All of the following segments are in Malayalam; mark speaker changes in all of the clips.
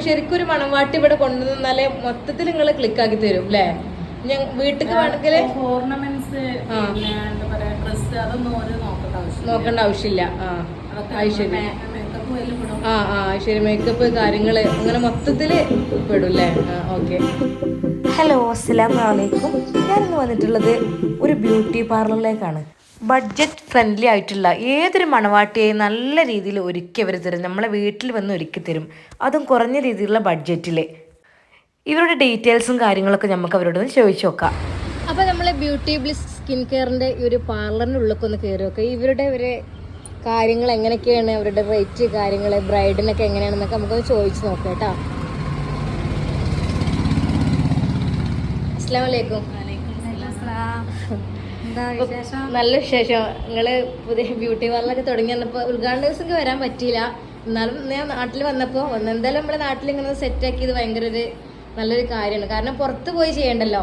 Speaker 1: ശരിക്കും ഒരു മണവാട്ടി ഇവിടെ കൊണ്ടുവന്നാലേ മൊത്തത്തിൽ നിങ്ങൾ ക്ലിക്കാക്കി തരും അല്ലേ ഞാൻ വീട്ടിക്ക് വേണമെങ്കിൽ
Speaker 2: ഓർണമെന്റ്സ് ഡ്രസ് അതൊന്നും നോക്കേണ്ട ആവശ്യം
Speaker 1: നോക്കേണ്ട ആവശ്യമില്ല ആ. ശരി.
Speaker 2: മേക്കപ്പ് എല്ലാം വിടും
Speaker 1: ആ ആ ശരി. മേക്കപ്പ് കാര്യങ്ങൾ അങ്ങനെ മൊത്തത്തിൽ പെടും അല്ലേ ഓക്കെ. ഹലോ അസ്സലാമലൈക്കും ഞാനിന്ന് വന്നിട്ടുള്ളത് ഒരു ബ്യൂട്ടി പാർലറിലേക്കാണ് ബഡ്ജറ്റ് ഫ്രണ്ട്ലി ആയിട്ടുള്ള ഏതൊരു മണവാട്ടിയെയും നല്ല രീതിയിൽ ഒരുക്കി അവർ തരും. നമ്മളെ വീട്ടിൽ വന്ന് ഒരുക്കി തരും. അതും കുറഞ്ഞ രീതിയിലുള്ള ബഡ്ജറ്റിൽ ഇവരുടെ ഡീറ്റെയിൽസും കാര്യങ്ങളൊക്കെ നമുക്ക് അവരോട് ഒന്ന് ചോദിച്ചു നോക്കാം. അപ്പോൾ നമ്മൾ ബ്യൂട്ടി ബ്ലിസ് സ്കിൻ കെയറിന്റെ ഈ ഒരു പാർലറിന്റെ ഉള്ളിലൊക്കെ ഒന്ന് കയറി നോക്കാം. ഇവരുടെ ഒരു കാര്യങ്ങൾ എങ്ങനെയൊക്കെയാണ്? അവരുടെ റേറ്റ് കാര്യങ്ങൾ ബ്രൈഡിനൊക്കെ എങ്ങനെയാണെന്നൊക്കെ നമുക്കൊന്ന് ചോദിച്ചു നോക്കാം കേട്ടോ. അസ്സാം വലൈക്കും നല്ല വിശേഷം. നിങ്ങൾ പുതിയ ബ്യൂട്ടി പാർലറൊക്കെ തുടങ്ങി വന്നപ്പോൾ ഉദ്ഘാടന ദിവസം വരാൻ പറ്റിയില്ല. എന്നാലും ഞാൻ നാട്ടിൽ വന്നപ്പോൾ എന്തായാലും നമ്മുടെ നാട്ടിൽ ഇങ്ങനെ സെറ്റ് ആക്കിയത് ഭയങ്കര ഒരു നല്ലൊരു കാര്യമാണ്. കാരണം പുറത്ത് പോയി ചെയ്യണ്ടല്ലോ?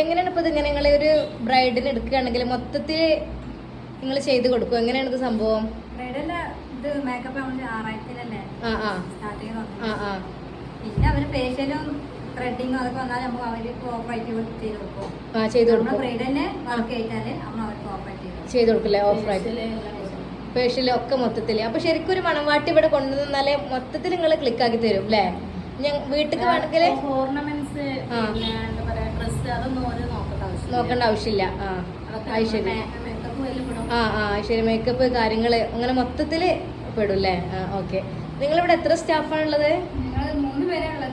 Speaker 1: എങ്ങനെയാണ് ഇപ്പോൾ ഇത് ഇങ്ങനെ നിങ്ങൾ ഒരു ബ്രൈഡിന് എടുക്കുകയാണെങ്കിൽ മൊത്തത്തിൽ നിങ്ങൾ ചെയ്ത് കൊടുക്കും? എങ്ങനെയാണ് ഇത് സംഭവം?
Speaker 2: പിന്നെ അവർ ഫേഷ്യലും അതൊക്കെ വന്നാൽ ഓപ്പറേറ്റ് ചെയ്ത് കൊടുക്കും.
Speaker 1: ആ ചെയ്ത്
Speaker 2: വർക്ക് നമ്മൾ
Speaker 1: കൊടുക്കില്ലേ? ഓഫറായിട്ട് ഒക്കെ മൊത്തത്തിൽ അപ്പൊ ശരിക്കും ഒരു മണവാട്ടി ഇവിടെ കൊണ്ടുവന്നാലേ മൊത്തത്തിൽ നിങ്ങൾ ക്ലിക്ക് ആക്കി തരും അല്ലേ ഞാൻ വീട്ടിൽ വേണമെങ്കിൽ
Speaker 2: ഓർണമെന്റ്സ് നോക്കേണ്ട ആവശ്യം
Speaker 1: നോക്കേണ്ട ആവശ്യമില്ല. ആ
Speaker 2: വിടും
Speaker 1: ആ മേക്കപ്പ് കാര്യങ്ങൾ അങ്ങനെ മൊത്തത്തിൽ പെടും അല്ലേ ആ ഓക്കെ നിങ്ങളിവിടെ എത്ര സ്റ്റാഫാണുള്ളത്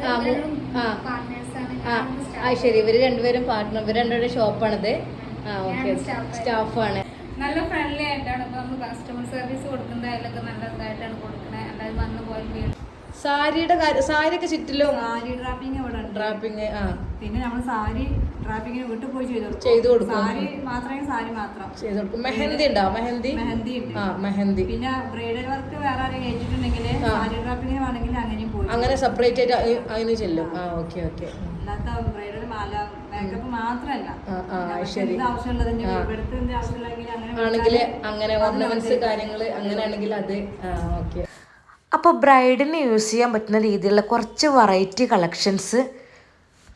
Speaker 1: ആ, ആ. ശരി. ഇവർ രണ്ടുപേരും പാർട്ട്ണർ ഇവർ രണ്ടുപേരുടെ ഷോപ്പാണിത് ആ ഓക്കെ സ്റ്റാഫാണ്
Speaker 2: നല്ല ഫ്രണ്ട്ലി ആയിട്ടാണ് ഇപ്പൊ നമ്മൾ കസ്റ്റമർ സർവീസ് കൊടുക്കുന്ന അതിലൊക്കെ നല്ല ഇതായിട്ടാണ് കൊടുക്കുന്നത് അല്ലാതെ വന്ന് പോയി
Speaker 1: സാരിയുടെ സാരിയൊക്കെ ചുറ്റിലും
Speaker 2: സാരി ഡ്രാപ്പിംഗ് ഇവിടെ
Speaker 1: ഡ്രാപ്പിംഗ് ആ.
Speaker 2: പിന്നെ നമ്മൾ സാരി ഡ്രാപ്പിങ്ങിന് വീട്ടിൽ പോയി ചെയ്തു കൊടുക്കും.
Speaker 1: ചെയ്തു കൊടുക്കും.
Speaker 2: സാരി മാത്രമേ സാരി മാത്രം.
Speaker 1: ചെയ്തു കൊടുക്കും. മെഹന്തി ഉണ്ടോ? മെഹന്തി?
Speaker 2: മെഹന്തി ഉണ്ട്.
Speaker 1: ആ മെഹന്തി.
Speaker 2: പിന്നെ ബ്രൈഡൽ വർക്ക് വേറെ ആരെയും ഏറ്റിട്ടുണ്ടെങ്കിൽ സാരി ഡ്രാപ്പിങ്ങിന് വേണമെങ്കിൽ അങ്ങനെയും പോയി.
Speaker 1: അങ്ങനെ സെപ്പറേറ്റ് ആയിട്ട് അതിന് ചെല്ലും. ആ ഓക്കെ ഓക്കെ.
Speaker 2: അല്ലാത്ത ബ്രൈഡൽ മാല മേക്കപ്പ് മാത്രമല്ല.
Speaker 1: ശരി.
Speaker 2: ആവശ്യമുള്ളതിന്റെ ആവശ്യമുള്ളത്
Speaker 1: ആ.
Speaker 2: ഇവിടുത്തെ എന്ത് ആവശ്യമുള്ളതെങ്കിൽ അങ്ങനെ
Speaker 1: ആണെങ്കിൽ അങ്ങനെ ഓർണമെന്റ്സ് കാര്യങ്ങൾ അങ്ങനെയാണെങ്കിൽ അത് ഓക്കെ.
Speaker 3: അപ്പോൾ ബ്രൈഡിന് യൂസ് ചെയ്യാൻ പറ്റുന്ന രീതിയിലുള്ള കുറച്ച് വെറൈറ്റി കളക്ഷൻസ്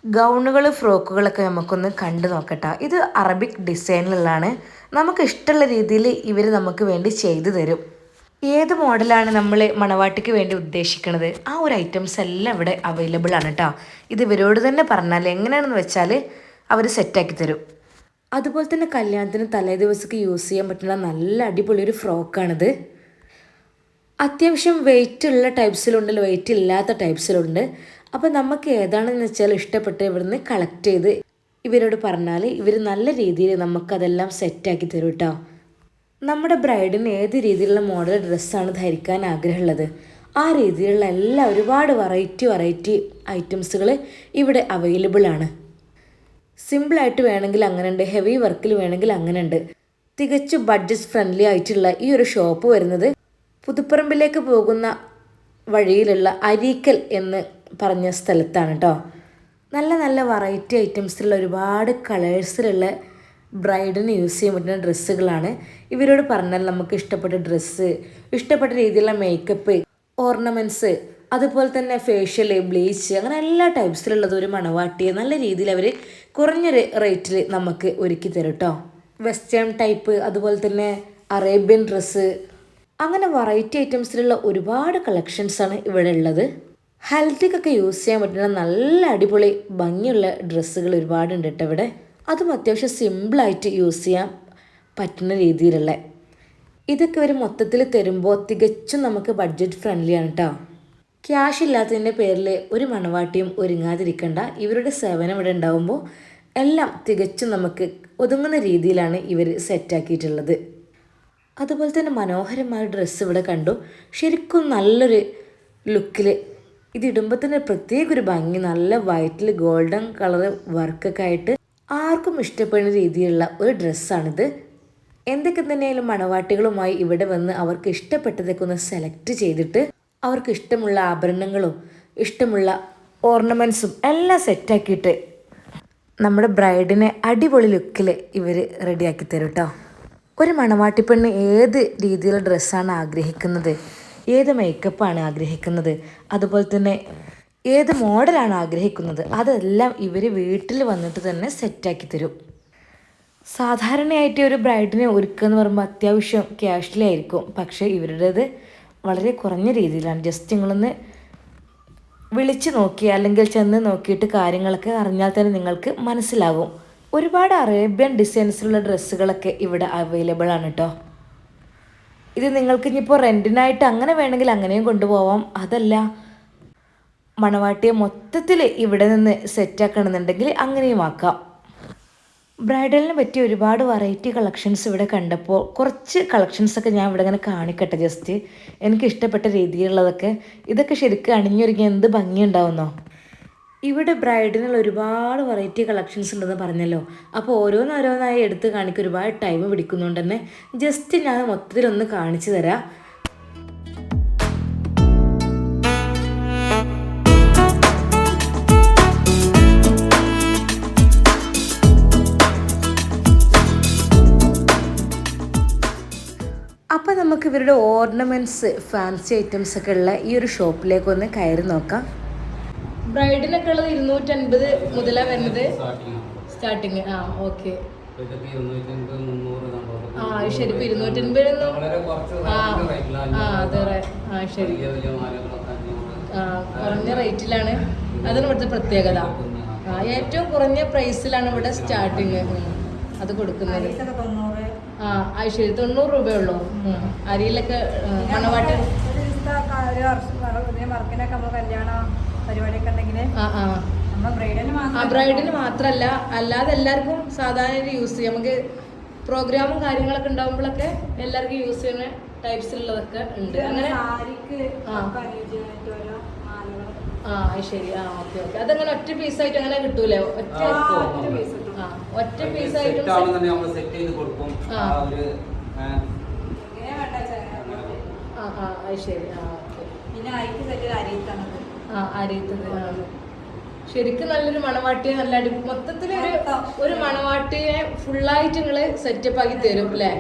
Speaker 3: ഗൗണുകൾ ഫ്രോക്കുകളൊക്കെ നമുക്കൊന്ന് കണ്ടു നോക്കട്ടെ. ഇത് അറബിക് ഡിസൈനിലുള്ളതാണ്. നമുക്ക് ഇഷ്ടമുള്ള രീതിയിൽ ഇവർ നമുക്ക് വേണ്ടി ചെയ്തു തരും. ഏത് മോഡലാണ് നമ്മൾ മണവാട്ടിക്ക് വേണ്ടി ഉദ്ദേശിക്കുന്നത് ആ ഒരു ഐറ്റംസ് എല്ലാം ഇവിടെ അവൈലബിൾ ആണ് കേട്ടോ ഇത് ഇവരോട് തന്നെ പറഞ്ഞാൽ എങ്ങനെയാണെന്ന് വെച്ചാൽ അവർ സെറ്റാക്കി തരും. അതുപോലെ തന്നെ കല്യാണത്തിന് തലേ ദിവസമൊക്കെ യൂസ് ചെയ്യാൻ പറ്റുന്ന നല്ല അടിപൊളി ഒരു ഫ്രോക്കാണിത്. അത്യാവശ്യം വെയിറ്റ് ഉള്ള ടൈപ്സിലുണ്ട് വെയിറ്റ് ഇല്ലാത്ത ടൈപ്സിലുണ്ട് അപ്പോൾ നമുക്ക് ഏതാണെന്ന് വെച്ചാൽ ഇഷ്ടപ്പെട്ട് ഇവിടുന്ന് കളക്ട് ചെയ്ത് ഇവരോട് പറഞ്ഞാൽ ഇവർ നല്ല രീതിയിൽ നമുക്കതെല്ലാം സെറ്റാക്കി തരും കേട്ടോ നമ്മുടെ ബ്രൈഡിന് ഏത് രീതിയിലുള്ള മോഡൽ ഡ്രസ്സാണ് ധരിക്കാൻ ആഗ്രഹമുള്ളത്? ആ രീതിയിലുള്ള എല്ലാ ഒരുപാട് വെറൈറ്റി വെറൈറ്റി ഐറ്റംസുകൾ ഇവിടെ അവൈലബിൾ ആണ്. സിമ്പിളായിട്ട് വേണമെങ്കിൽ അങ്ങനെ ഉണ്ട് ഹെവി വർക്കിൽ വേണമെങ്കിൽ അങ്ങനെ ഉണ്ട് തികച്ചും ബഡ്ജറ്റ് ഫ്രണ്ട്ലി ആയിട്ടുള്ള ഈ ഒരു ഷോപ്പ് വരുന്നത് പുതുപ്പറമ്പിലേക്ക് പോകുന്ന വഴിയിലുള്ള അരീക്കൽ എന്ന് പറഞ്ഞ സ്ഥലത്താണ് കേട്ടോ നല്ല നല്ല വെറൈറ്റി ഐറ്റംസിലുള്ള ഒരുപാട് കളേഴ്സിലുള്ള ബ്രൈഡിന് യൂസ് ചെയ്യാൻ പറ്റുന്ന ഡ്രസ്സുകളാണ് ഇവരോട് പറഞ്ഞാൽ നമുക്ക് ഇഷ്ടപ്പെട്ട ഡ്രസ്സ് ഇഷ്ടപ്പെട്ട രീതിയിലുള്ള മേക്കപ്പ് ഓർണമെന്റ്സ് അതുപോലെ തന്നെ ഫേഷ്യൽ ബ്ലീച്ച് അങ്ങനെ എല്ലാ ടൈപ്സിലുള്ളത് ഒരു മണവാട്ടിയെ നല്ല രീതിയിൽ അവർ കുറഞ്ഞൊരു റേറ്റിൽ നമുക്ക് ഒരുക്കി തരും കേട്ടോ വെസ്റ്റേൺ ടൈപ്പ് അതുപോലെ തന്നെ അറേബ്യൻ ഡ്രസ്സ് അങ്ങനെ വെറൈറ്റി ഐറ്റംസിലുള്ള ഒരുപാട് കളക്ഷൻസാണ് ഇവിടെ ഉള്ളത്. ഹെൽത്തിക്കൊക്കെ യൂസ് ചെയ്യാൻ പറ്റുന്ന നല്ല അടിപൊളി ഭംഗിയുള്ള ഡ്രസ്സുകൾ ഒരുപാടുണ്ട് കേട്ടോ ഇവിടെ. അതും അത്യാവശ്യം സിമ്പിളായിട്ട് യൂസ് ചെയ്യാൻ പറ്റുന്ന രീതിയിലുള്ള. ഇതൊക്കെ ഒരു മൊത്തത്തിൽ തരുമ്പോൾ തികച്ചും നമുക്ക് ബഡ്ജറ്റ് ഫ്രണ്ട്ലി ആണ് കേട്ടോ ക്യാഷ് ഇല്ലാത്തതിന്റെ പേരിൽ ഒരു മണവാട്ടിയും ഒരുങ്ങാതിരിക്കണ്ട. ഇവരുടെ സേവനം ഇവിടെ ഉണ്ടാവുമ്പോൾ എല്ലാം തികച്ചും നമുക്ക് ഒതുങ്ങുന്ന രീതിയിലാണ് ഇവർ സെറ്റാക്കിയിട്ടുള്ളത് അതുപോലെ തന്നെ മനോഹരമായ ഡ്രസ്സ് ഇവിടെ കണ്ടു. ശരിക്കും നല്ലൊരു ലുക്കിൽ ഇത് ഇടുമ്പോൾ തന്നെ പ്രത്യേക ഒരു ഭംഗി. നല്ല വൈറ്റിൽ ഗോൾഡൻ കളർ വർക്കൊക്കെ ആയിട്ട് ആർക്കും ഇഷ്ടപ്പെടുന്ന രീതിയിലുള്ള ഒരു ഡ്രസ്സാണിത്. എന്തൊക്കെ തന്നെയായാലും മണവാട്ടികളുമായി ഇവിടെ വന്ന് അവർക്ക് ഇഷ്ടപ്പെട്ടതൊക്കെ ഒന്ന് സെലക്ട് ചെയ്തിട്ട് അവർക്ക് ഇഷ്ടമുള്ള ആഭരണങ്ങളും ഇഷ്ടമുള്ള ഓർണമെന്റ്സും എല്ലാം സെറ്റാക്കിയിട്ട് നമ്മുടെ ബ്രൈഡിനെ അടിപൊളി ലുക്കിൽ ഇവർ റെഡിയാക്കി തരും കേട്ടോ ഒരു മണവാട്ടിപ്പെണ്ണ് ഏത് രീതിയിലുള്ള ഡ്രസ്സാണ് ആഗ്രഹിക്കുന്നത്? ഏത് മേക്കപ്പാണ് ആഗ്രഹിക്കുന്നത്? അതുപോലെ തന്നെ
Speaker 4: ഏത് മോഡലാണ് ആഗ്രഹിക്കുന്നത്? അതെല്ലാം ഇവർ വീട്ടിൽ വന്നിട്ട് തന്നെ സെറ്റാക്കി തരും. സാധാരണയായിട്ട് ഒരു ബ്രൈഡിനെ ഒരുക്കുക എന്ന് പറയുമ്പോൾ അത്യാവശ്യം ക്യാഷ്ലി ആയിരിക്കും. പക്ഷേ ഇവരുടേത് വളരെ കുറഞ്ഞ രീതിയിലാണ്. ജസ്റ്റ് നിങ്ങളൊന്ന് വിളിച്ച് നോക്കി അല്ലെങ്കിൽ ചെന്ന് നോക്കിയിട്ട് കാര്യങ്ങളൊക്കെ അറിഞ്ഞാൽ തന്നെ നിങ്ങൾക്ക് മനസ്സിലാകും ഒരുപാട് അറേബ്യൻ ഡിസൈൻസിലുള്ള ഡ്രസ്സുകളൊക്കെ ഇവിടെ അവൈലബിൾ ആണ് കേട്ടോ ഇത് നിങ്ങൾക്ക് ഇനിയിപ്പോൾ റെന്റിനായിട്ട് അങ്ങനെ വേണമെങ്കിൽ അങ്ങനെയും കൊണ്ടുപോവാം. അതല്ല. മണവാട്ടിയെ മൊത്തത്തിൽ ഇവിടെ നിന്ന് സെറ്റാക്കണമെന്നുണ്ടെങ്കിൽ അങ്ങനെയും ആക്കാം. ബ്രൈഡലിനെ പറ്റി ഒരുപാട് വെറൈറ്റി കളക്ഷൻസ് ഇവിടെ കണ്ടപ്പോൾ കുറച്ച് കളക്ഷൻസൊക്കെ ഞാൻ ഇവിടെ ഇങ്ങനെ കാണിക്കട്ടെ ജസ്റ്റ് എനിക്ക് ഇഷ്ടപ്പെട്ട രീതിയിലുള്ളതൊക്കെ. ഇതൊക്കെ ശരിക്കും അണിഞ്ഞൊരുങ്ങി എന്ത് ഭംഗിയുണ്ടാവുന്നോ? ഇവിടെ ബ്രൈഡിനുള്ള ഒരുപാട് വെറൈറ്റി കളക്ഷൻസ് ഉണ്ടെന്ന് പറഞ്ഞല്ലോ. അപ്പോൾ ഓരോന്നോരോന്നായി എടുത്ത് കാണിക്കാൻ ഒരുപാട് ടൈം പിടിക്കുന്നുണ്ട് തന്നെ ജസ്റ്റ് ഞാൻ മൊത്തത്തിലൊന്ന് കാണിച്ചു തരാം. അപ്പോൾ നമുക്ക് ഇവരുടെ ഓർണമെന്റ്സ് ഫാൻസി ഐറ്റംസ് ഒക്കെ ഉള്ള ഈ ഒരു ഷോപ്പിലേക്ക് ഒന്ന് കയറി നോക്കാം.
Speaker 3: ബ്രൈഡിനൊക്കെ ഉള്ളത് ഇരുന്നൂറ്റൻപത് മുതലാ വരുന്നത്. സ്റ്റാർട്ടിങ് ആ ഓക്കെ ആ ശരി ഇപ്പൊ ഇരുന്നൂറ്റൻപതൊന്നും ആ ആ അതെ ആ ശരി. ആ കുറഞ്ഞ റേറ്റിലാണ് അതാണ് ഇവിടുത്തെ പ്രത്യേകത. ആ ഏറ്റവും കുറഞ്ഞ പ്രൈസിലാണ് ഇവിടെ സ്റ്റാർട്ടിങ് അത് കൊടുക്കുന്നത്. ആ അത് ശരി തൊണ്ണൂറ് രൂപയുള്ളൂ. അരിയിലൊക്കെ മണവാട്ടി
Speaker 2: വർക്കിനൊക്കെ നമ്മൾ കല്യാണ പരിപാടിയൊക്കെ ഉണ്ടെങ്കിൽ ബ്രൈഡിന്
Speaker 3: മാത്രല്ല. അല്ലാതെ എല്ലാവർക്കും സാധാരണ യൂസ് ചെയ്യാം. നമുക്ക് പ്രോഗ്രാമും കാര്യങ്ങളൊക്കെ ഉണ്ടാകുമ്പോഴൊക്കെ എല്ലാവർക്കും യൂസ് ചെയ്യുന്ന ടൈപ്സിലുള്ളതൊക്കെ ഉണ്ട്. അങ്ങനെ ആ. ശരി. ആ ഓക്കെ ഓക്കെ അതങ്ങനെ ഒറ്റ പീസായിട്ട് അങ്ങനെ കിട്ടൂലേ? ഒറ്റ
Speaker 2: ഒറ്റ പീസ് ആയിട്ട്
Speaker 3: ആ ഒറ്റ
Speaker 5: സെറ്റ് ചെയ്ത് കൊടുക്കും.
Speaker 3: ആ.
Speaker 5: ആ ഒരു ആ,
Speaker 2: ഇങ്ങനെ വേണ്ട വെച്ചാൽ
Speaker 3: ആ ആ അത് ശരി. ആ ഓക്കെ
Speaker 2: പിന്നെ അരിക്ക് സെറ്റ്
Speaker 3: ആ അരിയത്തത് ശരിക്കും നല്ലൊരു മണവാട്ടിയെ നല്ല അടി മൊത്തത്തിൽ ഒരു ഒരു മണവാട്ടിയെ ഫുള്ളായിട്ട് നിങ്ങൾ സെറ്റപ്പ് ആക്കി തരും അല്ലേ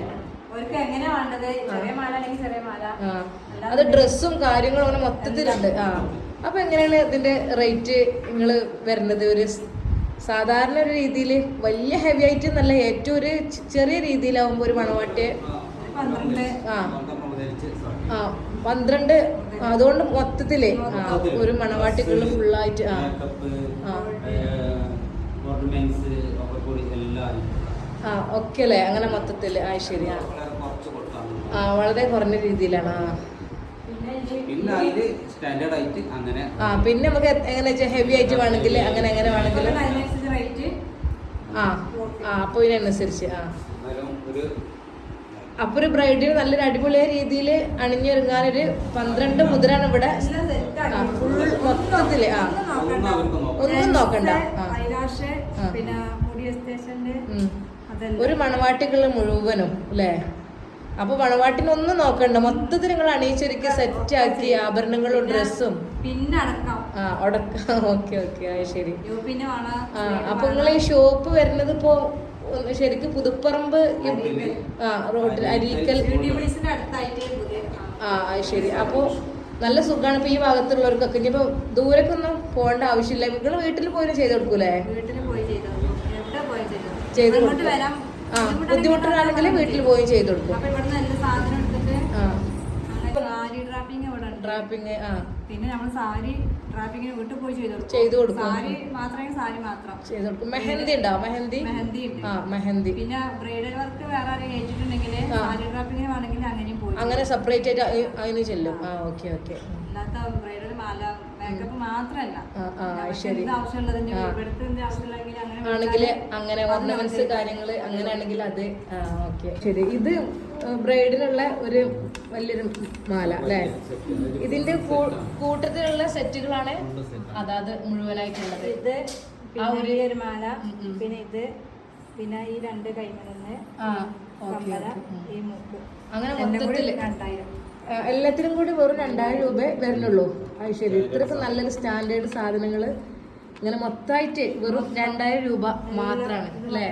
Speaker 3: അത് ഡ്രസ്സും കാര്യങ്ങളും അങ്ങനെ മൊത്തത്തിലുണ്ട്. ആ. അപ്പൊ എങ്ങനെയാണ് ഇതിന്റെ റേറ്റ് നിങ്ങൾ വരുന്നത് ഒരു സാധാരണ ഒരു രീതിയിൽ വലിയ ഹെവി ആയിട്ട് നല്ല ഏറ്റവും ഒരു ചെറിയ രീതിയിലാവുമ്പോൾ ഒരു മണവാട്ടിയെ ആ. ആ. പന്ത്രണ്ട് അതുകൊണ്ട് മൊത്തത്തിലേ. ഒരു മണവാട്ടിക്കുള്ള ഫുള്ളായിട്ട് ആ. ആ.
Speaker 5: ഒക്കെ കൂടി എല്ലാം
Speaker 3: ആ ഓക്കെ അല്ലേ അങ്ങനെ മൊത്തത്തിൽ ആ ശരി ആ.
Speaker 5: വളരെ
Speaker 3: ആ വളരെ കുറഞ്ഞ രീതിയിലാണ് ആ.
Speaker 2: പിന്നെ ഈ
Speaker 5: സ്റ്റാൻഡേർഡ് ആയിട്ട് അങ്ങനെ
Speaker 3: ആ പിന്നെ നമുക്ക് എങ്ങനെ വെച്ചാൽ ഹെവി ആയിട്ട് വേണമെങ്കിൽ അങ്ങനെ എങ്ങനെ വേണമെങ്കിൽ. ആ ആ അപ്പോൾ ഇതിനനുസരിച്ച് ആ.
Speaker 5: ഒരു
Speaker 3: അപ്പൊ ഒരു ബ്രൈഡിന് നല്ലൊരു അടിപൊളിയ രീതിയിൽ അണിഞ്ഞൊരുങ്ങാനൊരു പന്ത്രണ്ട് മുതലാണ് ഇവിടെ. ഫുൾ മൊത്തത്തിൽ ആ.
Speaker 5: ഒന്നും
Speaker 3: നോക്കണ്ട. ഒരു മണവാട്ടികൾ മുഴുവനും അല്ലേ? അപ്പൊ മണവാട്ടിനൊന്നും നോക്കണ്ട. മൊത്തത്തിൽ നിങ്ങൾ അണിയിച്ചൊരുക്കി സെറ്റ് ആക്കി ആഭരണങ്ങളും ഡ്രസ്സും.
Speaker 2: പിന്നെ
Speaker 3: ആ ഉടക്ക ഓക്കെ ഓക്കെ ശരി.
Speaker 2: പിന്നെ
Speaker 3: അപ്പൊ നിങ്ങൾ ഈ ഷോപ്പ് വരുന്നത് ഇപ്പോ ശരിക്കും പുതുപ്പറമ്പ് ആ റോഡിൽ അരീക്കൽ
Speaker 2: ആ.
Speaker 3: ശരി. അപ്പോ നല്ല സുഖമാണ് ഇപ്പൊ ഈ ഭാഗത്തുള്ളവർക്കൊക്കെ. ഇനിയിപ്പോ ദൂരക്കൊന്നും പോകേണ്ട ആവശ്യമില്ല. നിങ്ങൾ വീട്ടിൽ പോയി ചെയ്ത് കൊടുക്കൂലേ?
Speaker 2: വീട്ടിൽ പോയി ചെയ്തു
Speaker 3: ആ ബുദ്ധിമുട്ടാണെങ്കിൽ വീട്ടിൽ പോയി ചെയ്ത് കൊടുക്കും.
Speaker 2: ഡ്രാപ്പിംഗ്
Speaker 3: ആ.
Speaker 2: പിന്നെ നമ്മൾ സാരി ഡ്രാപ്പിങ്ങിന് വീട്ടിൽ പോയി ചെയ്തു
Speaker 3: ചെയ്തു കൊടുക്കും.
Speaker 2: സാരി മാത്രമേ സാരി മാത്രം.
Speaker 3: ചെയ്തു കൊടുക്കും. മെഹന്തി ഉണ്ടോ? മെഹന്തി?
Speaker 2: മെഹന്തി
Speaker 3: ആ മെഹന്തി.
Speaker 2: പിന്നെ ബ്രൈഡൽ വർക്ക് വേറെ ആരെയും ഏറ്റിട്ടുണ്ടെങ്കിൽ. സാരി ഡ്രാപ്പിങ്ങിന് വേണമെങ്കിൽ അങ്ങനെയും പോയി
Speaker 3: അങ്ങനെ സെപ്പറേറ്റ് ആയിട്ട് അതിന് ചെല്ലും. ആ ഓക്കെ ഓക്കെ.
Speaker 2: അല്ലാത്ത ബ്രൈഡൽ മാല
Speaker 3: ആണെങ്കിൽ അങ്ങനെ ഓർണമെന്റ്സ്
Speaker 2: കാര്യങ്ങൾ
Speaker 3: കാര്യങ്ങൾ അങ്ങനെ ആണെങ്കിൽ അത് ഓക്കെ. ശരി. ഇത് ബ്രൈഡിനുള്ള ഒരു വലിയൊരു മാല അല്ലേ? ഇതിന്റെ കൂട്ടത്തിലുള്ള സെറ്റുകളാണ് അതാത് മുഴുവനായിട്ടുള്ളത്
Speaker 2: ഇത്
Speaker 3: ആ ഒരു-
Speaker 2: മാല. പിന്നെ ഇത് പിന്നെ ഈ രണ്ട് കൈമലന്ന് ഈ മൂക്ക്.
Speaker 3: അങ്ങനെ മൊത്തത്തിൽ
Speaker 2: രണ്ടായിരം.
Speaker 3: എല്ലാത്തിനും കൂടി വെറും രണ്ടായിരം രൂപ വരുന്നുള്ളൂ. അത് ശരി. ഇത്രയൊക്കെ നല്ലൊരു സ്റ്റാൻഡേർഡ് സാധനങ്ങൾ ഇങ്ങനെ മൊത്തമായിട്ട് വെറും രണ്ടായിരം രൂപ മാത്രമാണ് അല്ലേ?